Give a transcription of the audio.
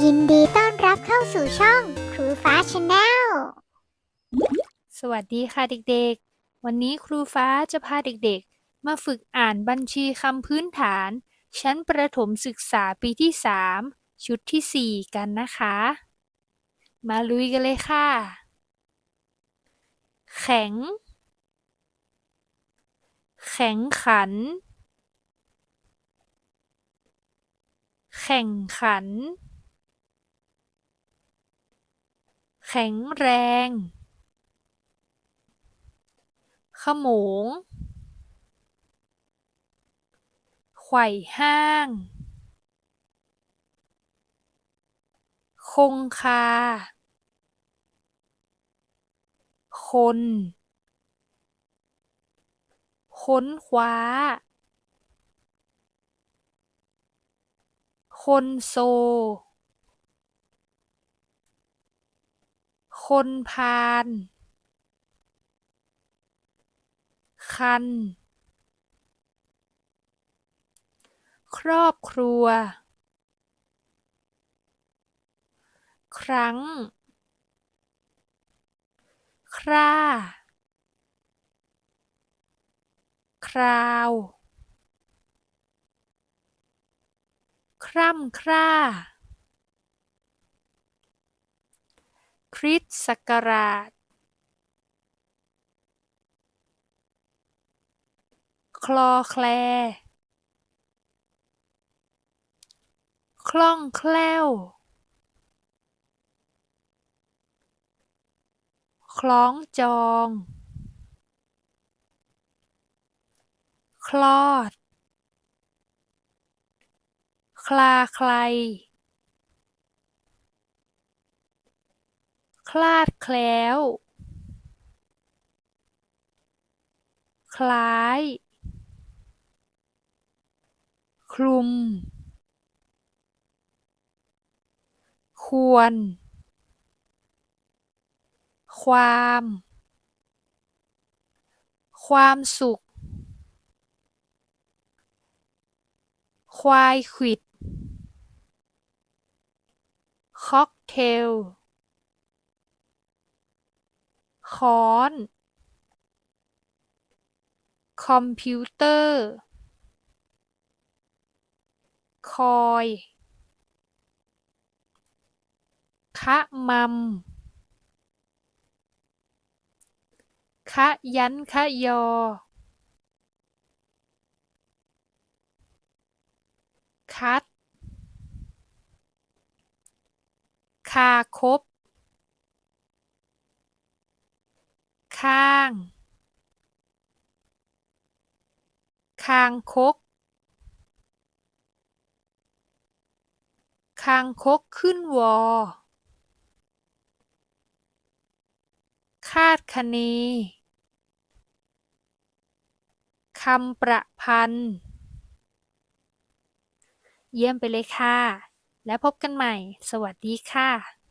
ยินดีต้อนรับเข้าสู่ช่องครูฟ้าชาแนล สวัสดีค่ะเด็กๆ วันนี้ครูฟ้าจะพาเด็กๆ มาฝึกอ่านบัญชีคำพื้นฐาน ชั้นประถมศึกษาปีที่ 3 ชุดที่ 4 กันนะคะ มาลุยกันเลยค่ะ แข็ง แข็งขัน แข่งขัน แข็งแรง ขมงไขว่ห้าง คงคา คน ค้นคว้า คนโซ คนพาล คัน ครอบครัว ครั้ง คร่า คราว คร่ำคร่า คริสต์ศักราช คลอแคล คล่องแคล่ว คล้องจอง คลอด คลาใคร คลาดแคล้ว คล้าย คลุม ควร ความ ความสุข ควายขิด ค็อกเทล ค้อน คอมพิวเตอร์ คอยคะมัมคะยันคะยอ คัด คาคบ ข้าง คางคก คางคกขึ้นวอ คาดคะเนคำประพันธ์ เยี่ยมไปเลยค่ะ แล้วพบกันใหม่ สวัสดีค่ะ